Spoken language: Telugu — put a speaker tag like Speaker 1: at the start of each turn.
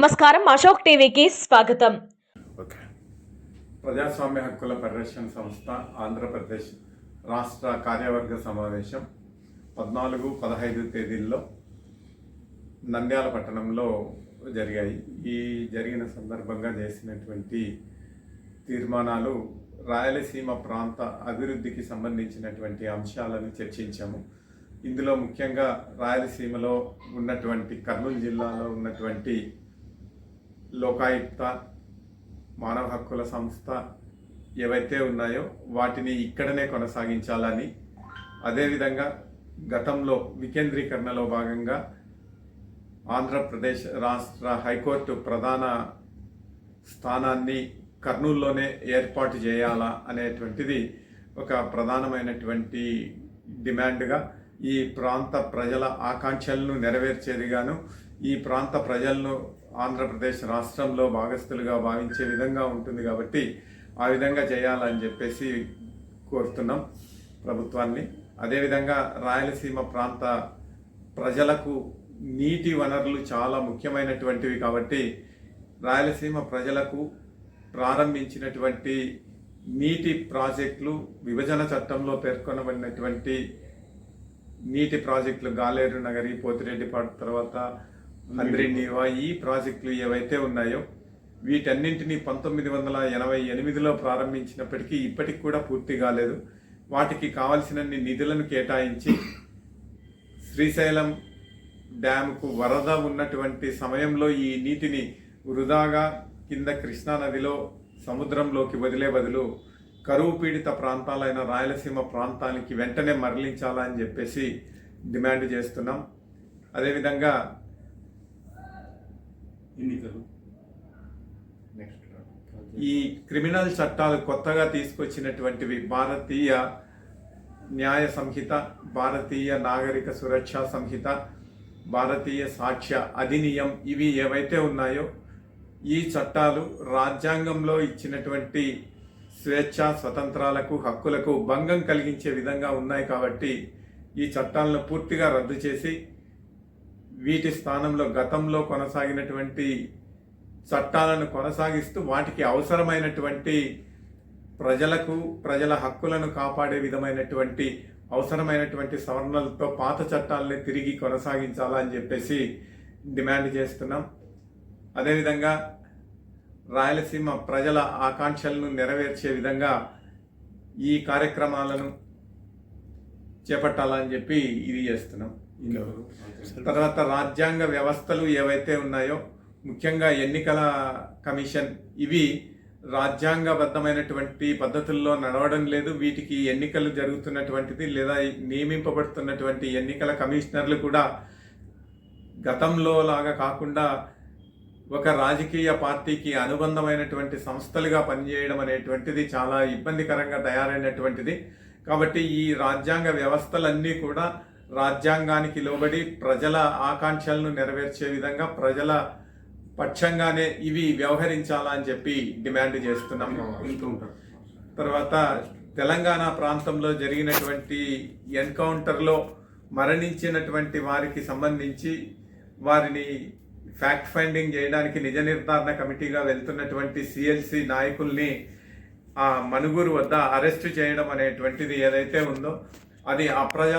Speaker 1: నమస్కారం అశోక్ టీవీకి స్వాగతం.
Speaker 2: ఓకే. ప్రజాస్వామ్య హక్కుల పరిరక్షణ సంస్థ ఆంధ్రప్రదేశ్ రాష్ట్ర కార్యవర్గ సమావేశం పద్నాలుగు పదహైదు తేదీల్లో నంద్యాల పట్టణంలో జరిగాయి. ఈ జరిగిన సందర్భంగా చేసినటువంటి తీర్మానాలు రాయలసీమ ప్రాంత అభివృద్ధికి సంబంధించినటువంటి అంశాలను చర్చించాము. ఇందులో ముఖ్యంగా రాయలసీమలో ఉన్నటువంటి కర్నూలు జిల్లాలో ఉన్నటువంటి లోకాయుక్త మానవ హక్కుల సంస్థ ఏవైతే ఉన్నాయో వాటిని ఇక్కడనే కొనసాగించాలని అదేవిధంగా గతంలో వికేంద్రీకరణలో భాగంగా ఆంధ్రప్రదేశ్ రాష్ట్ర హైకోర్టు ప్రధాన స్థానాన్ని కర్నూలులోనే ఏర్పాటు చేయాలా అనేటువంటిది ఒక ప్రధానమైనటువంటి డిమాండ్గా ఈ ప్రాంత ప్రజల ఆకాంక్షలను నెరవేర్చేదిగాను ఈ ప్రాంత ప్రజలను ఆంధ్రప్రదేశ్ రాష్ట్రంలో భాగస్థులుగా భావించే విధంగా ఉంటుంది కాబట్టి ఆ విధంగా చేయాలని చెప్పేసి కోరుతున్నాం ప్రభుత్వాన్ని. అదేవిధంగా రాయలసీమ ప్రాంత ప్రజలకు నీటి వనరులు చాలా ముఖ్యమైనటువంటివి కాబట్టి రాయలసీమ ప్రజలకు ప్రారంభించినటువంటి నీటి ప్రాజెక్టులు విభజన చట్టంలో పేర్కొనబడినటువంటి నీటి ప్రాజెక్టులు గాలేరు నగరి పోతిరెడ్డిపాటు తర్వాత హంద్రి ఈ ప్రాజెక్టులు ఏవైతే ఉన్నాయో వీటన్నింటినీ పంతొమ్మిది వందల ఎనభై ఎనిమిదిలో ప్రారంభించినప్పటికీ ఇప్పటికి కూడా పూర్తి కాలేదు. వాటికి కావలసినన్ని నిధులను కేటాయించి శ్రీశైలం డ్యాముకు వరద ఉన్నటువంటి సమయంలో ఈ నీటిని వృధాగా కింద కృష్ణా నదిలో సముద్రంలోకి వదిలే బదులు కరువు పీడిత ప్రాంతాలైన రాయలసీమ ప్రాంతానికి వెంటనే మరలించాలని చెప్పేసి డిమాండ్ చేస్తున్నాం. అదేవిధంగా
Speaker 3: ఎన్నికలు?
Speaker 2: ఈ క్రిమినల్ చట్టాలు కొత్తగా తీసుకొచ్చినటువంటివి భారతీయ న్యాయ సంహిత భారతీయ నాగరిక సురక్ష సంహిత భారతీయ సాక్ష్య అధినియం ఇవి ఏవైతే ఉన్నాయో ఈ చట్టాలు రాజ్యాంగంలో ఇచ్చినటువంటి స్వేచ్ఛ స్వతంత్రాలకు హక్కులకు భంగం కలిగించే విధంగా ఉన్నాయి కాబట్టి ఈ చట్టాలను పూర్తిగా రద్దు చేసి వీటి స్థానంలో గతంలో కొనసాగినటువంటి చట్టాలను కొనసాగిస్తూ వాటికి అవసరమైనటువంటి ప్రజలకు ప్రజల హక్కులను కాపాడే విధమైనటువంటి అవసరమైనటువంటి సవరణలతో పాత చట్టాలని తిరిగి కొనసాగించాలా అని చెప్పేసి డిమాండ్ చేస్తున్నాం. అదేవిధంగా రాయలసీమ ప్రజల ఆకాంక్షలను నెరవేర్చే విధంగా ఈ కార్యక్రమాలను చేపట్టాలని చెప్పి ఇది చేస్తున్నాం. తర్వాత రాజ్యాంగ వ్యవస్థలు ఏవైతే ఉన్నాయో ముఖ్యంగా ఎన్నికల కమిషన్ ఇవి రాజ్యాంగబద్ధమైనటువంటి పద్ధతుల్లో నడవడం లేదు. వీటికి ఎన్నికలు జరుగుతున్నటువంటిది లేదా నియమింపబడుతున్నటువంటి ఎన్నికల కమిషనర్లు కూడా గతంలో లాగా కాకుండా ఒక రాజకీయ పార్టీకి అనుబంధమైనటువంటి సంస్థలుగా పనిచేయడం అనేటువంటిది చాలా ఇబ్బందికరంగా తయారైనటువంటిది. కాబట్టి ఈ రాజ్యాంగ వ్యవస్థలన్నీ కూడా రాజ్యాంగానికి లోబడి ప్రజల ఆకాంక్షలను నెరవేర్చే విధంగా ప్రజల పక్షంగానే ఇవి వ్యవహరించాలా అని చెప్పి డిమాండ్ చేస్తున్నాం. తర్వాత తెలంగాణ ప్రాంతంలో జరిగినటువంటి ఎన్కౌంటర్లో మరణించినటువంటి వారికి సంబంధించి వారిని ఫ్యాక్ట్ ఫైండింగ్ చేయడానికి నిజ నిర్ధారణ కమిటీగా వెళ్తున్నటువంటి సిఎల్సి నాయకుల్ని ఆ మనుగురు వద్ద అరెస్ట్ చేయడం అనేటువంటిది ఏదైతే ఉందో అది అప్రజా